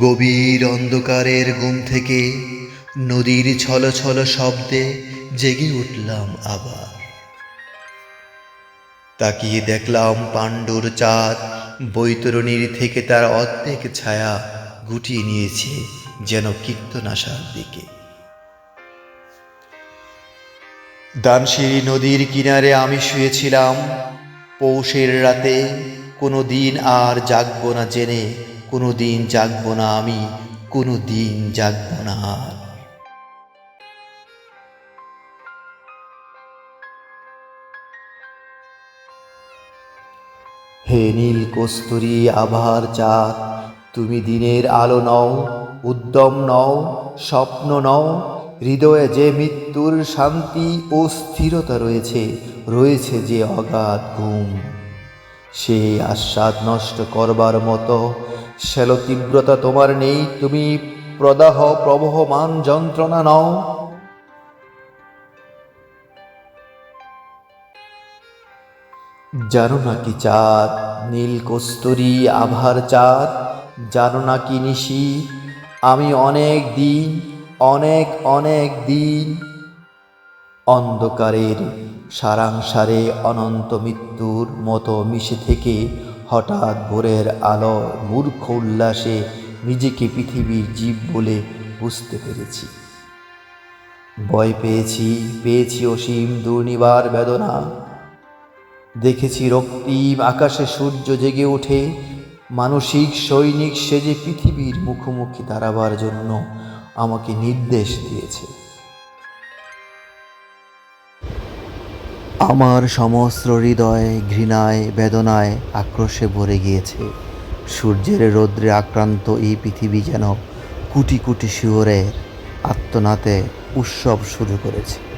গভীর অন্ধকারের ঘুম থেকে নদীর ছল ছল শব্দে জেগে উঠলাম আবার। তাকিয়ে দেখলাম পাণ্ডুর চাঁদ বৈতরণীর থেকে তার অর্ধেক ছায়া গুটিয়ে নিয়েছে যেন কীর্তন আসার দিকে। দানশিরি নদীর কিনারে আমি শুয়েছিলাম, পৌষের রাতে কোনো দিন আর জাগবো না জেনে কোনো দিন জাগব না আমি কোনো দিন জাগবো না হে নীল কস্তুরী আভার চাঁদ, তুমি দিনের আলো নও, উদ্যম নও, স্বপ্ন নও, হৃদয়ে যে মৃত্যুর শান্তি ও স্থিরতা রয়েছে রয়েছে যে অগাধ ঘুম। সে আস্বাদ নষ্ট করবার মতো শ্যালো তীব্রতা তোমার নেই, তুমি প্রদাহ প্রবহমান যন্ত্রণা নও। জানো নাকি চাঁদ, নীল কস্তুরী আভার চাঁদ, জানো নাকি নিশি, আমি অনেক দিন, অনেক অনেক দিন অন্ধকারের সারাংসারে অনন্ত মৃত্যুর মতো মিশে থেকে হঠাৎ ভোরের আলো, মূর্খ উল্লাসে নিজেকে পৃথিবীর জীব বলে বুঝতে পেরেছি। ভয় পেয়েছি পেয়েছি অসীম দুর্নিবার বেদনা। দেখেছি রক্তিম আকাশে সূর্য জেগে ওঠে। মানসিক, সৈনিক সেজে পৃথিবীর মুখোমুখি দাঁড়াবার জন্য আমাকে নির্দেশ দিয়েছে। আমার সমস্ত হৃদয় ঘৃণায়, বেদনায় আক্রোশে ভরে গিয়েছে। সূর্যের রৌদ্রে আক্রান্ত এই পৃথিবী যেন কুটি কুটি শিহরে আত্মনাতে উৎসব শুরু করেছে।